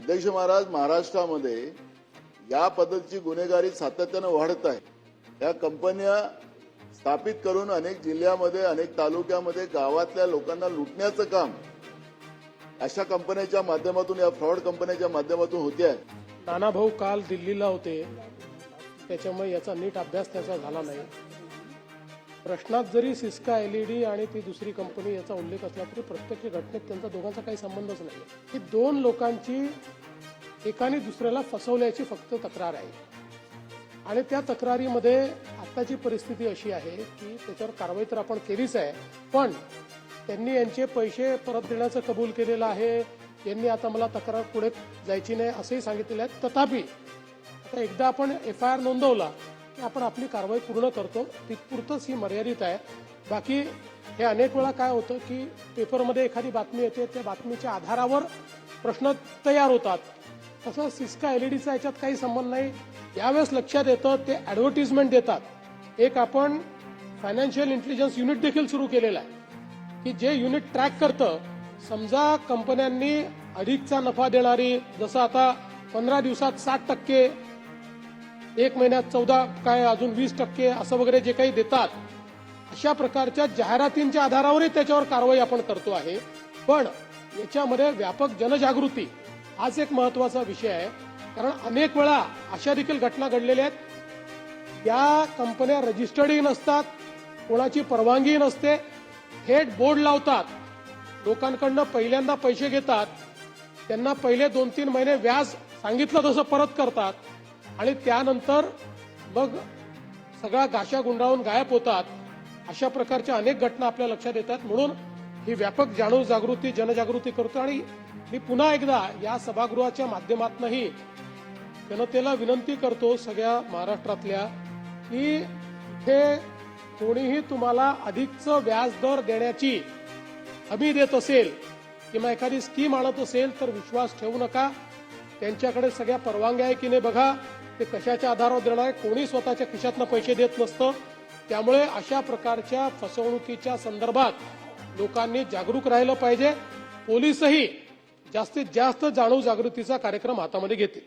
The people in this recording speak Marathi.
अध्यक्ष महाराज महाराष्ट्रामध्ये या पद्धतीची गुन्हेगारी सातत्यानं वाढत आहे. या कंपन्या स्थापित करून अनेक जिल्ह्यामध्ये अनेक तालुक्यामध्ये गावातल्या लोकांना लुटण्याचं काम अशा कंपन्याच्या माध्यमातून या फ्रॉड कंपन्याच्या माध्यमातून होते आहे. नाना भाऊ काल दिल्लीला होते. त्याच्यामुळे याचा नीट अभ्यास त्याचा झाला नाही. प्रश्नात जरी सिस्का एलईडी आणि ती दुसरी कंपनी याचा उल्लेख असला तरी प्रत्यक्ष घटनेत त्यांचा दोघांचा काही संबंधच नाही. ही दोन लोकांची एकाने दुसऱ्याला फसवल्याची फक्त तक्रार आहे. आणि त्या तक्रारीमध्ये आत्ताची परिस्थिती अशी आहे की त्याच्यावर कारवाई तर आपण केलीच आहे पण त्यांनी यांचे पैसे परत देण्याचं कबूल केलेलं आहे. यांनी आता मला तक्रार पुढे जायची नाही असंही सांगितलेलं आहे. तथापि आता एकदा आपण एफ आय आर नोंदवला आपण आपली कारवाई पूर्ण करतो. तिथपुरतच ही मर्यादित आहे. बाकी हे अनेक वेळा काय होतं की पेपरमध्ये एखादी बातमी येते त्या बातमीच्या आधारावर प्रश्न तयार होतात. तसं सिस्का एलईडीचा याच्यात काही संबंध नाही. यावेळेस लक्षात येतं ते ऍडव्हर्टिजमेंट देतात. एक आपण फायनान्शियल इंटेलिजन्स युनिट देखील सुरू केलेलं आहे. की जे युनिट ट्रॅक करतं समजा कंपन्यांनी अधिकचा नफा देणारी जसं आता पंधरा दिवसात साठ टक्के एक महिन्यात चौदा काय अजून वीस टक्के असं वगैरे जे काही देतात अशा प्रकारच्या जाहिरातींच्या आधारावरही त्याच्यावर कारवाई आपण करतो आहे. पण याच्यामध्ये व्यापक जनजागृती हाच एक महत्त्वाचा विषय आहे. कारण अनेक वेळा अशा देखील घटना घडलेल्या आहेत. या कंपन्या रजिस्टर्डही नसतात कोणाची परवानगी नसते थेट बोर्ड लावतात लोकांकडनं पहिल्यांदा पैसे घेतात त्यांना पहिले दोन तीन महिने व्याज सांगितलं तसं परत करतात आणि त्यानंतर मग सगळा गाशा गुंडाळून गायब होतात. अशा प्रकारच्या अनेक घटना आपल्या लक्षात येतात. म्हणून ही व्यापक जाणीव जागृती जनजागृती करतो. आणि मी पुन्हा एकदा या सभागृहाच्या माध्यमातूनही जनतेला विनंती करतो सगळ्या महाराष्ट्रातल्या की हे कोणीही तुम्हाला अधिकचं व्याज दर देण्याची हमी देत असेल किंवा एखादी स्कीम आणत असेल तर विश्वास ठेवू नका. त्यांच्याकडे सगळ्या परवानग्या आहे की नाही बघा. ते कशाच्या आधारावर देणार आहे? कोणी स्वतःच्या खिशातनं पैसे देत नसतं. त्यामुळे अशा प्रकारच्या फसवणुकीच्या संदर्भात लोकांनी जागरूक राहिलं पाहिजे. पोलीसही जास्तीत जास्त जाणीव जागृतीचा कार्यक्रम हातामध्ये घेतील.